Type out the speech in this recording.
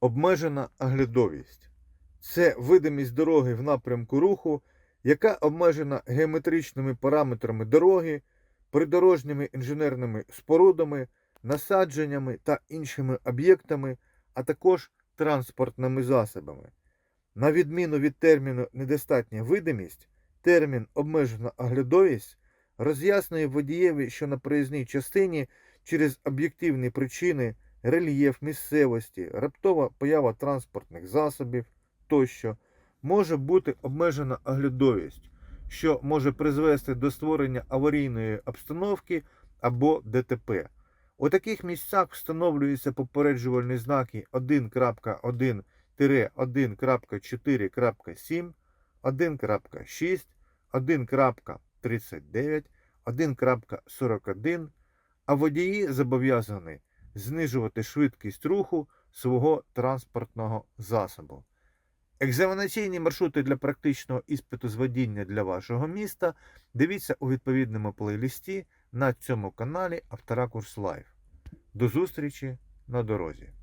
Обмежена оглядовість це видимість дороги в напрямку руху, яка обмежена геометричними параметрами дороги, придорожніми інженерними спорудами, насадженнями та іншими об'єктами, а також транспортними засобами. На відміну від терміну недостатня видимість, термін обмежена оглядовість роз'яснює водієві, що на проїзній частині через об'єктивні причини, рельєф місцевості, раптова поява транспортних засобів тощо може бути обмежена оглядовість, що може призвести до створення аварійної обстановки або ДТП. У таких місцях встановлюються попереджувальні знаки 1.1-1.4.7, 1.6, 1.39, 1.41, а водії зобов'язані знижувати швидкість руху свого транспортного засобу. Екзаменаційні маршрути для практичного іспиту з водіння для вашого міста дивіться у відповідному плейлисті на цьому каналі Авторакурс Лайф. До зустрічі на дорозі!